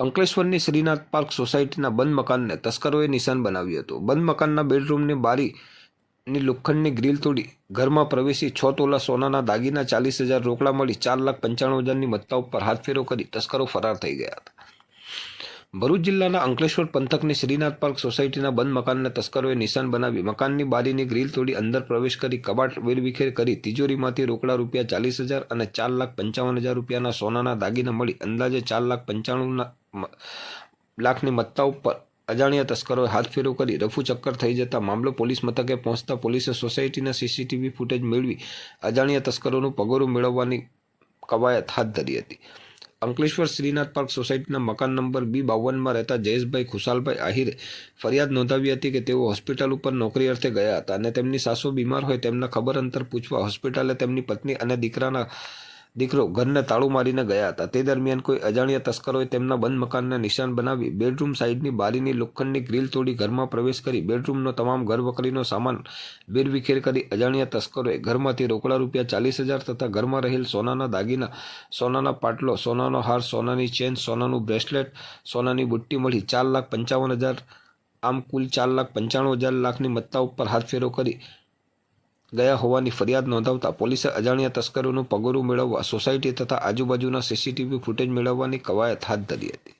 અંકલેશ્વરની Shrinath park સોસાયટીના બંધ મકાનને તસ્કરોએ નિશાન બનાવ્યું હતું. બંધ મકાનના બેડરૂમની બારીની લોખંડની ગ્રીલ તોડી ઘરમાં પ્રવેશી છ તોલા સોનાના દાગીના ચાલીસ હજાર રોકડા મળી ચાર લાખ પંચાણું હજારની મત્તા ઉપર હાથફેરો કરી તસ્કરો ફરાર થઈ ગયા હતા. ભરૂચ જિલ્લાના અંકલેશ્વર પંથકની શ્રીનાથ પાર્ક સોસાયટીના બંધ મકાનને તસ્કરોએ નિશાન બનાવી મકાનની બારીની ગ્રીલ તોડી અંદર પ્રવેશ કરી કબાટ વેરવિખેર કરી તિજોરીમાંથી રોકડા રૂપિયા ચાલીસ હજાર અને ચાર લાખ પંચાવન હજાર રૂપિયાના સોનાના દાગીના મળી અંદાજે ચાર લાખ પંચાણું લાખની મત્તા ઉપર અજાણ્યા તસ્કરોએ હાથફેરો કરી રફુ ચક્કર થઈ જતા મામલો પોલીસ મથકે પહોંચતા પોલીસે સોસાયટીના સીસીટીવી ફૂટેજ મેળવી અજાણ્યા તસ્કરોનું પગોરું મેળવવાની કવાયત હાથ ધરી હતી. અંકલેશ્વર શ્રીનાથ પાર્ક સોસાયટીના મકાન નંબર બી બાવનમાં રહેતા જયેશભાઈ ખુશાલભાઈ આહિરે ફરિયાદ નોંધાવી હતી કે તેઓ હોસ્પિટલ ઉપર નોકરી અર્થે ગયા હતા અને તેમની સાસુ બીમાર હોય તેમના ખબર અંતર પૂછવા હોસ્પિટલે તેમની પત્ની અને દીકરાના દીકરો ઘરને તાળું મારીને ગયા હતા. તે દરમિયાન કોઈ અજાણ્યા તસ્કરોએ તેમના બંધ મકાનને નિશાન બનાવી બેડરૂમ સાઈડની બારીની લોખંડની ગ્રીલ તોડી ઘરમાં પ્રવેશ કરી બેડરૂમનો તમામ ઘરવકરીનો સામાન બેરવિખેર કરી અજાણ્યા તસ્કરોએ ઘરમાંથી રોકડા રૂપિયા ચાલીસ હજાર તથા ઘરમાં રહેલ સોનાના દાગીના, સોનાના પાટલો, સોનાનો હાર, સોનાની ચેન, સોનાનું બ્રેસલેટ, સોનાની બુટ્ટી મળી ચાર લાખ પંચાવન હજાર, આમ કુલ ચાર લાખ પંચાણું હજાર લાખની મત્તા ઉપર હાથ ફેરો કરી ગયા હોવાની ફરિયાદ નોંધાવતા પોલીસે અજાણ્યા તસ્કરોનું પગોરું મેળવવા સોસાયટી તથા આજુબાજુના સીસીટીવી ફૂટેજ મેળવવાની કવાયત હાથ ધરી હતી.